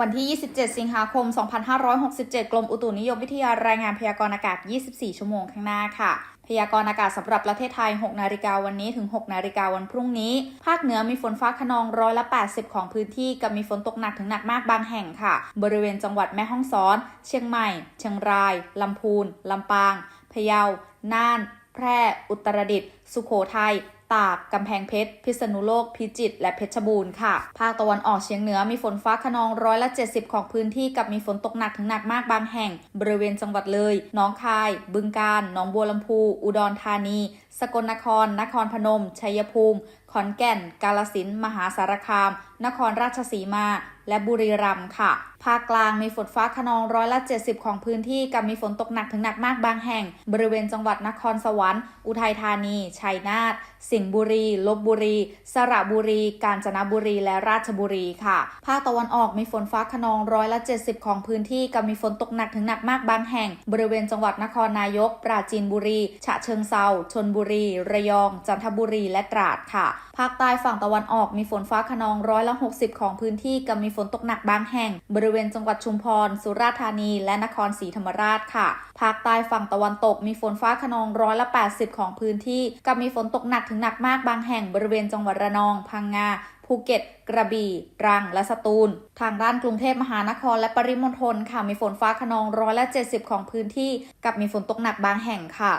วันที่ 27 สิงหาคม 2567 กรมอุตุนิยมวิทยารายงานพยากรณ์อากาศ 24 ชั่วโมงข้างหน้าค่ะ พยากรณ์อากาศสำหรับประเทศไทย 6 นาฬิกาวันนี้ถึง 6 นาฬิกาวันพรุ่งนี้ ภาคเหนือมีฝนฟ้าขนองร้อยละ 80 ของพื้นที่ กับมีฝนตกหนักถึงหนักมากบางแห่งค่ะ บริเวณจังหวัดแม่ฮ่องสอน เชียงใหม่ เชียงราย ลำพูน ลำปาง พะเยา น่าน แพร่ อุตรดิตถ์ สุโขทัย ตาก กำแพงเพชร พิษณุโลก พิจิตร และเพชรบูรณ์ค่ะ ภาคตะวันออกเฉียงเหนือมีฝนฟ้าขนองร้อยละ 70 ของพื้นที่กับมีฝนตกหนักถึงหนักมากบางแห่ง บริเวณจังหวัดเลย น้องคาย บึงกาฬ หนองบัวลำพู อุดรธานี สกลนคร นครพนม ชัยภูมิ ขอนแก่น กาลสินธุ์มหาสารคาม นครราชสีมา และบุรีรัมย์ค่ะ ภาคกลางมีฝนฟ้าขนองร้อยละ 70 ของพื้นที่กับมีฝนตกหนักถึงหนักมากบางแห่ง บริเวณจังหวัดนครสวรรค์ อุทัยธานี ชัยนาท สิงห์บุรี ลบบุรี สระบุรี กาญจนบุรี และราชบุรีค่ะ ภาคตะวันออกมีฝนฟ้าขนองร้อยละ 70 ของพื้นที่กับมีฝนตกหนักถึงหนักมากบางแห่ง บริเวณจังหวัดนครนายก ปราจีนบุรี ฉะเชิงเซาชนบุบุรี ระยอง จันทบุรีและตราดค่ะ ภาคใต้ฝั่งตะวันออกมีฝนฟ้าขนองร้อยละ 60 ของพื้นที่กับมีฝนตกหนักบางแห่ง บริเวณจังหวัดชุมพร สุราษฎร์ธานี และนครศรีธรรมราชค่ะ ภาคใต้ฝั่งตะวันตกมีฝนฟ้าขนองร้อยละ 80 ของพื้นที่กับมีฝนตกหนักถึงหนักมากบางแห่ง บริเวณจังหวัดระนอง พังงาภูเก็ต กระบี่ตรัง และสตูล ทางด้านกรุงเทพมหานครและปริมณฑลค่ะ มีฝนฟ้าขนองร้อยละ 70 ของพื้นที่ กับมีฝนตกหนักบางแห่งค่ะ